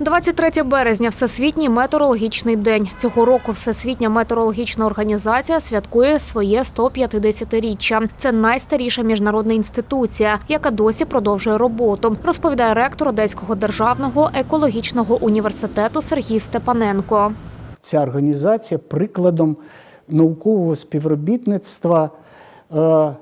23 березня Всесвітній метеорологічний день. Цього року Всесвітня метеорологічна організація святкує своє 150-річчя. Це найстаріша міжнародна інституція, яка досі продовжує роботу, розповідає ректор Одеського державного екологічного університету Сергій Степаненко. Ця організація прикладом наукового співробітництва е,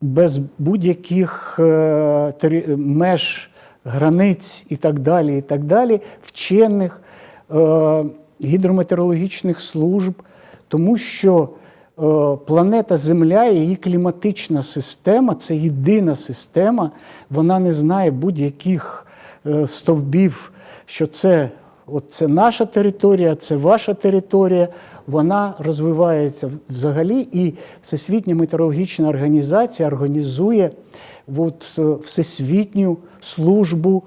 без будь-яких е, меж, границь і так далі, і так далі, вчених е, гідрометеорологічних служб, тому що е, планета Земля, її кліматична система це єдина система, вона не знає будь-яких е, стовбів, що це От це наша територія, це ваша територія. Вона розвивається взагалі, і Всесвітня метеорологічна організація організує от, е, всесвітню службу,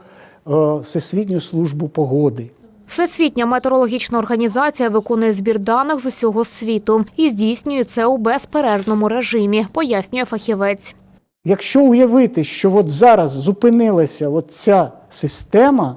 е, всесвітню службу погоди. Всесвітня метеорологічна організація виконує збір даних з усього світу і здійснює це у безперервному режимі, пояснює фахівець. Якщо уявити, що от зараз зупинилася от ця система,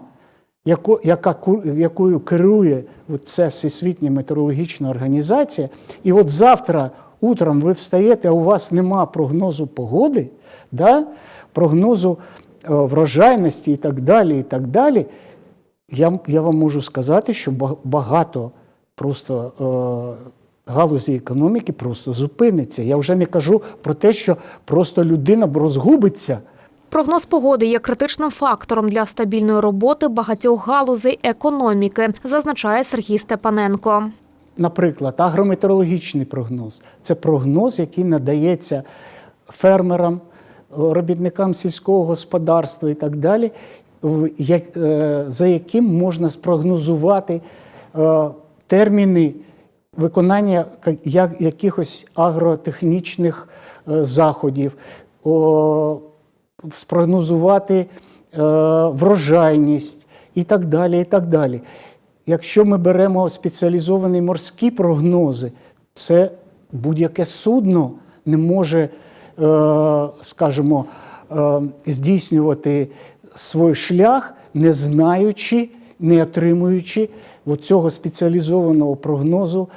яко, яка, якою керує ця Всесвітня метеорологічна організація, і от завтра утром ви встаєте, а у вас нема прогнозу погоди, да? прогнозу е, врожайності і так далі, і так далі, я, я вам можу сказати, що багато просто е, галузі економіки просто зупиниться. Я вже не кажу про те, що просто людина розгубиться. Прогноз погоди є критичним фактором для стабільної роботи багатьох галузей економіки, зазначає Сергій Степаненко. Наприклад, агрометеорологічний прогноз це прогноз, який надається фермерам, робітникам сільського господарства і так далі, е, за яким можна спрогнозувати е, терміни виконання якихось агротехнічних е, заходів, спрогнозувати е, врожайність і так далі. і так далі. Якщо ми беремо спеціалізовані морські прогнози, це будь-яке судно не може, е, скажімо, е, здійснювати свій шлях, не знаючи, не отримуючи цього спеціалізованого прогнозу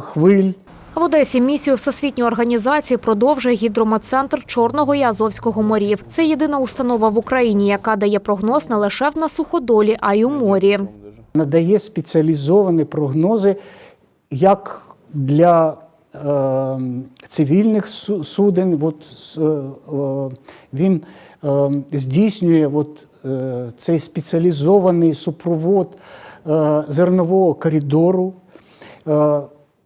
хвиль. В Одесі місію Всесвітньої організації продовжує гідрометцентр Чорного і Азовського морів. Це єдина установа в Україні, яка дає прогноз не лише на суходолі, а й у морі. надає спеціалізовані прогнози як для е, цивільних суден. От, е, він е, здійснює от, е, цей спеціалізований супровод е, зернового коридору. Е,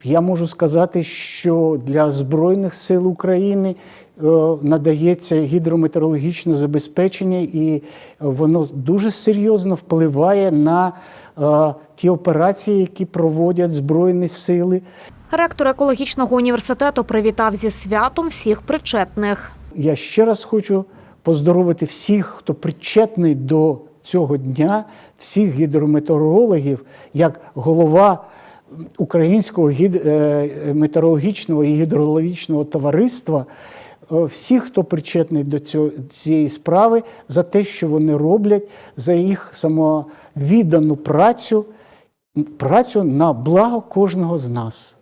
я можу сказати, що для Збройних сил України е, надається гідрометеорологічне забезпечення, і воно дуже серйозно впливає на е, ті операції, які проводять Збройні сили. Ректор екологічного університету привітав зі святом всіх причетних. Я ще раз хочу поздоровити всіх, хто причетний до цього дня, всіх гідрометеорологів, як голова Українського е, метеорологічного і гідрологічного товариства, е, всіх, хто причетний до цієї справи, за те, що вони роблять, за їх самовіддану працю, працю на благо кожного з нас.